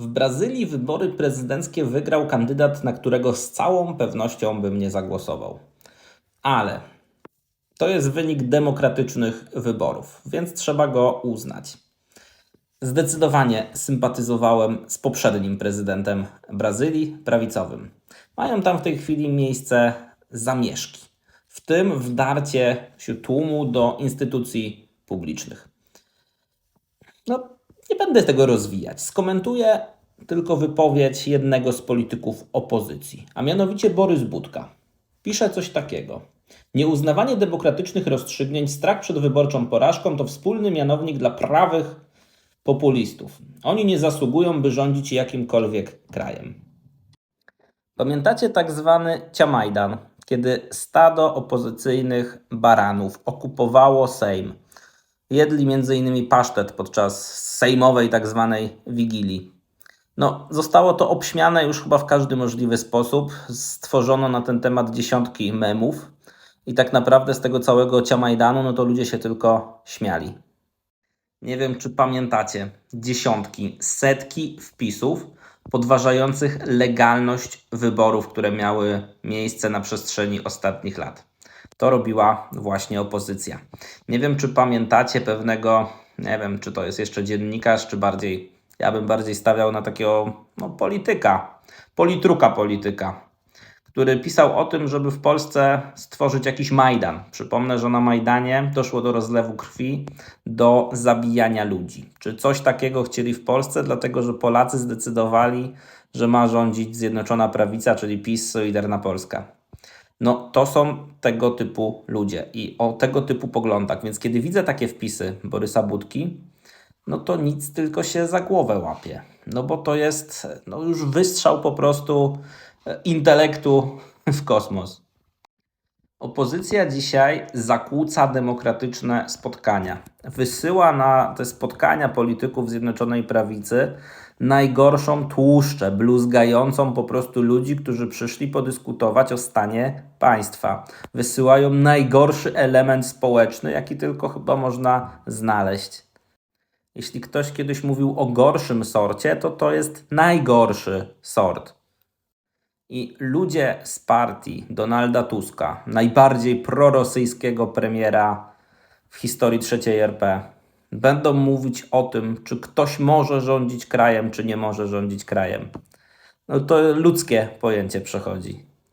W Brazylii wybory prezydenckie wygrał kandydat, na którego z całą pewnością bym nie zagłosował. Ale to jest wynik demokratycznych wyborów, więc trzeba go uznać. Zdecydowanie sympatyzowałem z poprzednim prezydentem Brazylii, prawicowym. Mają tam w tej chwili miejsce zamieszki, w tym wdarcie się tłumu do instytucji publicznych. No, nie będę tego rozwijać. Skomentuję tylko wypowiedź jednego z polityków opozycji, a mianowicie Borys Budka. Pisze coś takiego. Nieuznawanie demokratycznych rozstrzygnięć, strach przed wyborczą porażką to wspólny mianownik dla prawych populistów. Oni nie zasługują, by rządzić jakimkolwiek krajem. Pamiętacie tak zwany Ciamajdan, kiedy stado opozycyjnych baranów okupowało Sejm? Jedli m.in. pasztet podczas sejmowej tak zwanej wigilii. No, zostało to obśmiane już chyba w każdy możliwy sposób. Stworzono na ten temat dziesiątki memów i tak naprawdę z tego całego Ciamajdanu, no to ludzie się tylko śmiali. Nie wiem, czy pamiętacie dziesiątki, setki wpisów podważających legalność wyborów, które miały miejsce na przestrzeni ostatnich lat. To robiła właśnie opozycja. Nie wiem, czy pamiętacie pewnego, nie wiem, czy to jest jeszcze dziennikarz, czy bardziej, ja bym bardziej stawiał na takiego no, polityka, politruka polityka, który pisał o tym, żeby w Polsce stworzyć jakiś Majdan. Przypomnę, że na Majdanie doszło do rozlewu krwi, do zabijania ludzi. Czy coś takiego chcieli w Polsce, dlatego że Polacy zdecydowali, że ma rządzić Zjednoczona Prawica, czyli PiS, Solidarna Polska. No, to są tego typu ludzie i o tego typu poglądach. Więc kiedy widzę takie wpisy Borysa Budki, no to nic, tylko się za głowę łapie. No bo to jest no już wystrzał po prostu e, intelektu w kosmos. Opozycja dzisiaj zakłóca demokratyczne spotkania. Wysyła na te spotkania polityków Zjednoczonej Prawicy najgorszą tłuszczę, bluzgającą po prostu ludzi, którzy przyszli podyskutować o stanie państwa. Wysyłają najgorszy element społeczny, jaki tylko chyba można znaleźć. Jeśli ktoś kiedyś mówił o gorszym sorcie, to to jest najgorszy sort. I ludzie z partii Donalda Tuska, najbardziej prorosyjskiego premiera w historii III RP, będą mówić o tym, czy ktoś może rządzić krajem, czy nie może rządzić krajem. No to ludzkie pojęcie przechodzi.